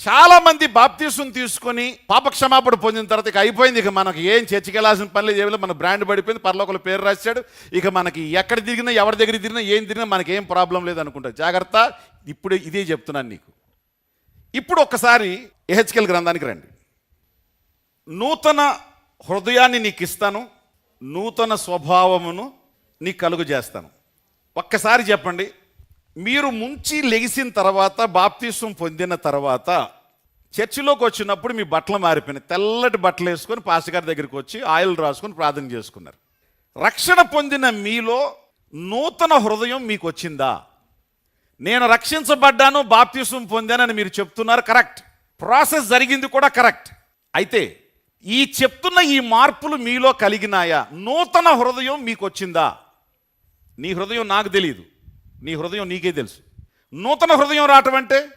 చాలా మంది తీసుకొని పాపక్షమాపణ పొందిన తర్వాత ఇక అయిపోయింది. ఇక మనకి ఏం చర్చికి వెళ్ళాల్సిన పని లేదు. ఏమీ మన బ్రాండ్ పడిపోయింది. పర్లోకలు పేరు రాశాడు. ఇక మనకి ఎక్కడ తిరిగినా ఎవరి దగ్గర తిరిగినా ఏం తిరిగినా మనకి ఏం ప్రాబ్లం లేదు అనుకుంటా జాగ్రత్త ఇప్పుడు ఇదే చెప్తున్నాను నీకు. ఇప్పుడు ఒక్కసారి ఎహెచ్కెల్ గ్రంథానికి రండి. నూతన హృదయాన్ని నీకు ఇస్తాను నూతన స్వభావమును నీకు కలుగు చేస్తాను ఒక్కసారి చెప్పండి. మీరు ముంచి లెగిసిన తర్వాత బాప్తీసం పొందిన తర్వాత చర్చిలోకి వచ్చినప్పుడు మీ బట్టలు మారిపోయినాయి. తెల్లటి బట్టలు వేసుకొని పాస్టర్ దగ్గరికి వచ్చి ఆయిల్ రాసుకొని ప్రార్థన చేసుకున్నారు. రక్షణ పొందిన మీలో నూతన హృదయం మీకు వచ్చిందా? నేను రక్షించబడ్డాను బాప్తీసం పొందానని మీరు చెప్తున్నారు కరెక్ట్. ప్రాసెస్ జరిగింది కూడా కరెక్ట్. అయితే ఈ చెప్తున్న ఈ మార్పులు మీలో కలిగినాయా? నూతన హృదయం మీకు వచ్చిందా? నీ హృదయం నాకు తెలియదు నీ హృదయం నీకే తెలుసు. నూతన హృదయం రావటం అంటే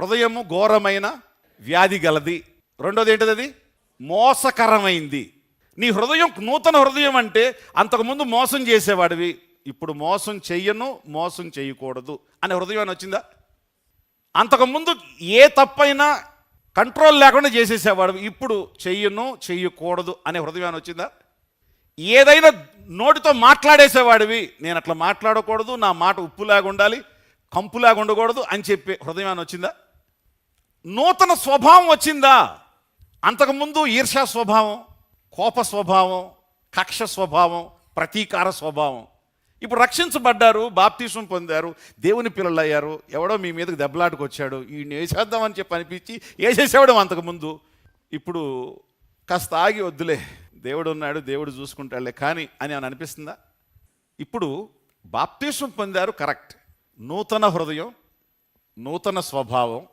హృదయము ఘోరమైన వ్యాధి గలది. రెండోది ఏంటిది అది? మోసకరమైంది. నీ హృదయం నూతన హృదయం అంటే అంతకుముందు మోసం చేసేవాడివి. ఇప్పుడు మోసం చెయ్యను మోసం చేయకూడదు అనే హృదయం అని వచ్చిందా? అంతకుముందు ఏ తప్పైనా కంట్రోల్ లేకుండా చేసేసేవాడు ఇప్పుడు చెయ్యను చెయ్యకూడదు అనే హృదయాన్ని వచ్చిందా? ఏదైనా నోటితో మాట్లాడేసేవాడివి. నేను అట్లా మాట్లాడకూడదు నా మాట ఉప్పులాగా ఉండాలి కంపులాగా ఉండకూడదు అని చెప్పి హృదయాన్ని వచ్చిందా? నూతన స్వభావం వచ్చిందా? అంతకుముందు ఈర్షా స్వభావం కోప స్వభావం కక్ష స్వభావం ప్రతీకార స్వభావం. ఇప్పుడు రక్షించబడ్డారు బాప్తీసం పొందారు దేవుని పిల్లలు అయ్యారు ఎవడో మీ మీదకి దెబ్బలాటకు వచ్చాడు ఈ వేసేద్దామని చెప్పి అనిపించి వేసేసేవాడు అంతకుముందు? ఇప్పుడు కాస్త ఆగి వద్దులే. దేవుడు ఉన్నాడు దేవుడు చూసుకుంటాడులే. కానీ అని అని అనిపిస్తుందా? ఇప్పుడు బాప్తీసం పొందారు కరెక్ట్. నూతన హృదయం నూతన స్వభావం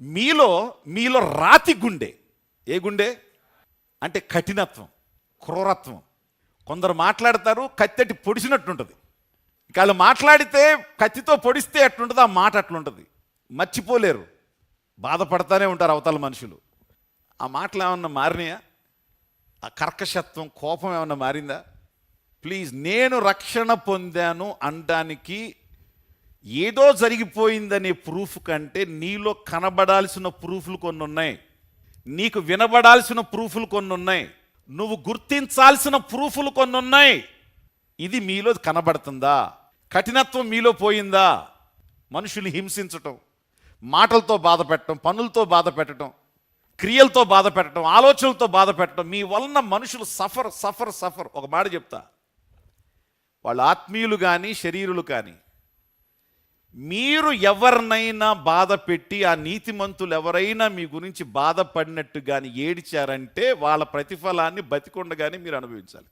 మీలో మీలో రాతి గుండె. ఏ గుండె? అంటే కఠినత్వం క్రూరత్వం. కొందరు మాట్లాడతారు కత్తెట్టి పొడిచినట్టుంటుంది ఇక వాళ్ళు మాట్లాడితే కత్తితో పొడిస్తే అట్లుంటుంది ఆ మాట అట్లుంటుంది. మర్చిపోలేరు. బాధపడతానే ఉంటారు అవతల మనుషులు. ఆ మాటలు ఏమన్నా మారినాయా? ఆ కర్కశత్వం కోపం ఏమైనా మారిందా? ప్లీజ్ నేను రక్షణ పొందాను అనడానికి ఏదో జరిగిపోయిందనే ప్రూఫ్ కంటే నీలో కనబడాల్సిన ప్రూఫ్లు కొన్ని ఉన్నాయి నీకు వినబడాల్సిన ప్రూఫ్లు కొన్ని ఉన్నాయి నువ్వు గుర్తించాల్సిన ప్రూఫ్లు కొన్ని ఉన్నాయి ఇది మీలో కనబడుతుందా? కఠినత్వం మీలో పోయిందా? మనుషుల్ని హింసించటం మాటలతో బాధ పెట్టడం పనులతో బాధ పెట్టడం క్రియలతో బాధ పెట్టడం ఆలోచనలతో బాధ పెట్టడం మీ వలన మనుషులు సఫర్ సఫర్ సఫర్. ఒక మాట చెప్తా. వాళ్ళు ఆత్మీయులు కానీ శరీరులు కానీ మీరు ఎవరినైనా బాధ పెట్టి ఆ నీతిమంతులు ఎవరైనా మీ గురించి బాధపడినట్టు కానీ ఏడిచారంటే వాళ్ళ ప్రతిఫలాన్ని బతికొండగానే మీరు అనుభవించాలి.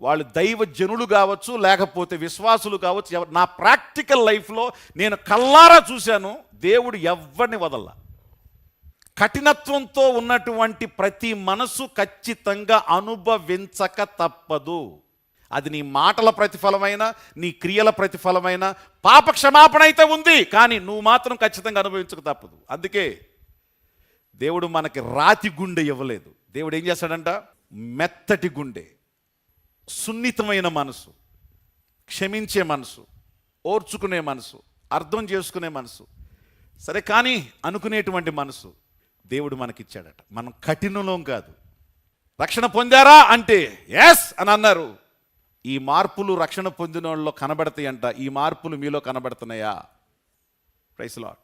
వాళ్ళు దైవ జనులు కావచ్చు లేకపోతే విశ్వాసులు కావచ్చు ఎవరు నా ప్రాక్టికల్ లైఫ్లో నేను కల్లారా చూశాను దేవుడు ఎవరిని వదల్లా. కఠినత్వంతో ఉన్నటువంటి ప్రతి మనసు ఖచ్చితంగా అనుభవించక తప్పదు. అది నీ మాటల ప్రతిఫలమైన నీ క్రియల ప్రతిఫలమైన పాప క్షమాపణ అయితే ఉంది కానీ నువ్వు మాత్రం ఖచ్చితంగా అనుభవించక తప్పదు. అందుకే దేవుడు మనకి రాతి గుండె ఇవ్వలేదు. దేవుడు ఏం చేస్తాడంట? మెత్తటి గుండె సున్నితమైన మనసు క్షమించే మనసు ఓర్చుకునే మనసు అర్థం చేసుకునే మనసు. సరే కానీ అనుకునేటువంటి మనసు దేవుడు మనకిచ్చాడట. మనం కఠినలం కాదు. రక్షణ పొందారా అంటే ఎస్ అని అన్నారు. ఈ మార్పులు రక్షణ పొందిన వాళ్ళలో కనబడతాయంట. ఈ మార్పులు మీలో కనబడుతున్నాయా? Price lot